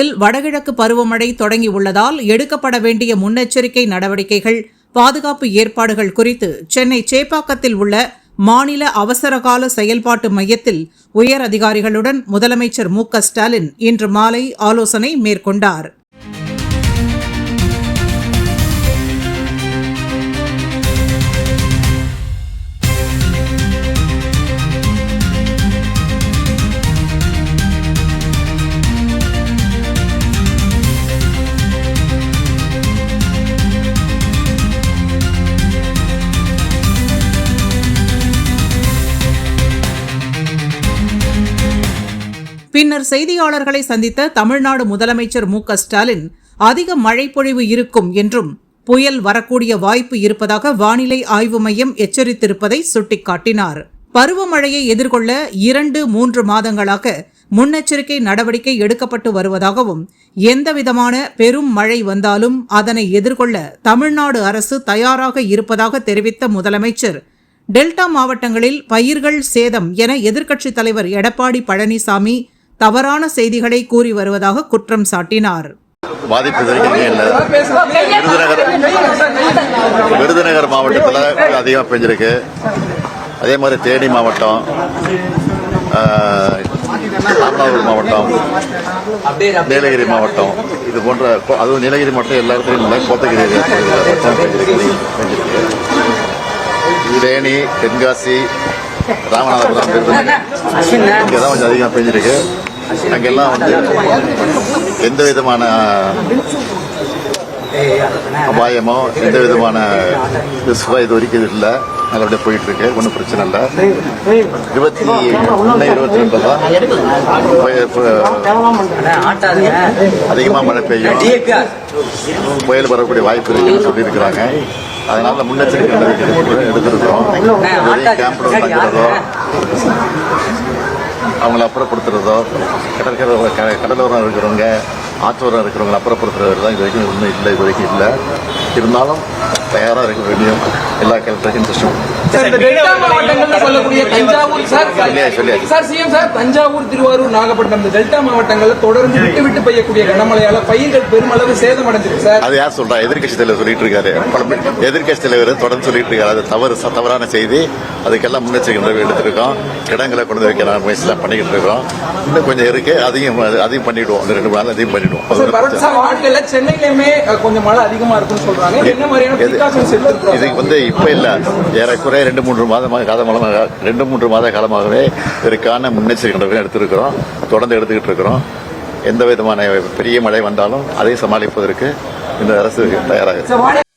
தமிழகத்தில் வடகிழக்கு பருவமழை தொடங்கியுள்ளதால் எடுக்கப்பட வேண்டிய முன்னெச்சரிக்கை நடவடிக்கைகள் பாதுகாப்பு ஏற்பாடுகள் குறித்து சென்னை சேப்பாக்கத்தில் உள்ள மாநில அவசரகால செயல்பாட்டு மையத்தில் உயர் அதிகாரிகளுடன் முதலமைச்சர் மு ஸ்டாலின் இன்று மாலை ஆலோசனை மேற்கொண்டார். பின்னர் செய்தியாளர்களை சந்தித்த தமிழ்நாடு முதலமைச்சர் மு ஸ்டாலின் அதிக மழைப்பொழிவு இருக்கும் என்றும் புயல் வரக்கூடிய வாய்ப்பு இருப்பதாக வானிலை ஆய்வு மையம் எச்சரித்திருப்பதை சுட்டிக்காட்டினார். பருவமழையை எதிர்கொள்ள இரண்டு மூன்று மாதங்களாக முன்னெச்சரிக்கை நடவடிக்கை எடுக்கப்பட்டு வருவதாகவும் எந்தவிதமான பெரும் மழை வந்தாலும் அதனை எதிர்கொள்ள தமிழ்நாடு அரசு தயாராக இருப்பதாக தெரிவித்த முதலமைச்சர் டெல்டா மாவட்டங்களில் பயிர்கள் சேதம் என எதிர்க்கட்சித் தலைவர் எடப்பாடி பழனிசாமி தவறான செய்திகளை கூறி வருவதாக குற்றம் சாட்டினார். பாதிப்பு இல்லை விருதுநகர் விருதுநகர் மாவட்டத்தில் அதிகமாக பெஞ்சிருக்கு. அதே மாதிரி தேனி மாவட்டம் ஆஹ், ராமநாதபுரம் மாவட்டம் நீலகிரி மாவட்டம் இது போன்ற அதுவும் நீலகிரி மாவட்டம் எல்லா இடத்துலையும் இல்லை கோத்தகிரி பெஞ்சிருக்கு. தேனி தென்காசி ராமநாதபுரம் விருதுநகர் இங்கே தான் கொஞ்சம் அதிகமாக பெஞ்சிருக்கு அங்கெல்லாம் வந்து எந்த விதமான அபாயமோ எந்த விதமான ரிஸ்கோ இது வரைக்கும் இல்லை நல்லபடியாக போயிட்டு இருக்கு ஒன்றும் பிரச்சனை இல்லை இருபத்தி ஒன்று இருபத்தி ரெண்டு தான் அதிகமாக மழை பெய்யும் புயல் வரக்கூடிய வாய்ப்பு இருக்குன்னு சொல்லியிருக்கிறாங்க அதனால முன்னெச்சரிக்கை நடவடிக்கை எடுத்திருக்கிறோம் கேம்ப்ல தங்குறதோ அவங்கள அப்புறப்படுத்துறதோ கடற்கரை கடலோரம் இருக்கிறவங்க ஆற்றோரம் இருக்கிறவங்க அப்புறப்படுத்துறது தான் இது வரைக்கும் ஒன்றும் இல்லை இது வரைக்கும் இல்லை. இருந்தாலும் தயாராக இருக்க வேண்டியும் எல்லா கலெக்டரும் இன்ட்ரெஸ்டும் தஞ்சாவூர் திருவாரூர் நாகப்பட்டினம் இந்த டெல்டா மாவட்டங்கள்ல தொடர்ந்து விட்டு விட்டு பெய்யக்கூடிய கனமழையால பயிர்கள் பெருமளவு சேதமடைஞ்சிருக்கு சார். அது யார் சொல்றா? எதிர்க்கட்சி தலைவர் சொல்லிட்டு இருக்காரு. எதிர்க்கட்சி தலைவர் தொடர்ந்து சொல்லிட்டு இருக்காரு. அது தவறு தவறான செய்தி. அதுக்கெல்லாம் முன்னெச்சரிக்கை எடுத்திருக்கோம். இடங்களை கொண்டு வைக்க நான் முயற்சிலாம் பண்ணிக்கிட்டு இருக்கோம். இன்னும் கொஞ்சம் இருக்கு. அதையும் அதையும் பண்ணிடுவோம். ரெண்டு நாள் அதையும் பண்ணிடுவோம். சென்னையிலுமே கொஞ்சம் மழை அதிகமா இருக்குன்னு சொல்றாங்க. என்ன மாதிரியான இதுக்கு வந்து இப்ப இல்ல. ஏறக்குறைய ரெண்டு மூன்று மாதமாக காலமாக ரெண்டு மூன்று மாத காலமாகவே இதற்கான முன்னெச்சரிக்கை நடவடிக்கை எடுத்திருக்கிறோம். தொடர்ந்து எடுத்துக்கிட்டு இருக்கிறோம் எந்த விதமான பெரிய மழை வந்தாலும் அதை சமாளிப்பதற்கு இந்த அரசு தயாராக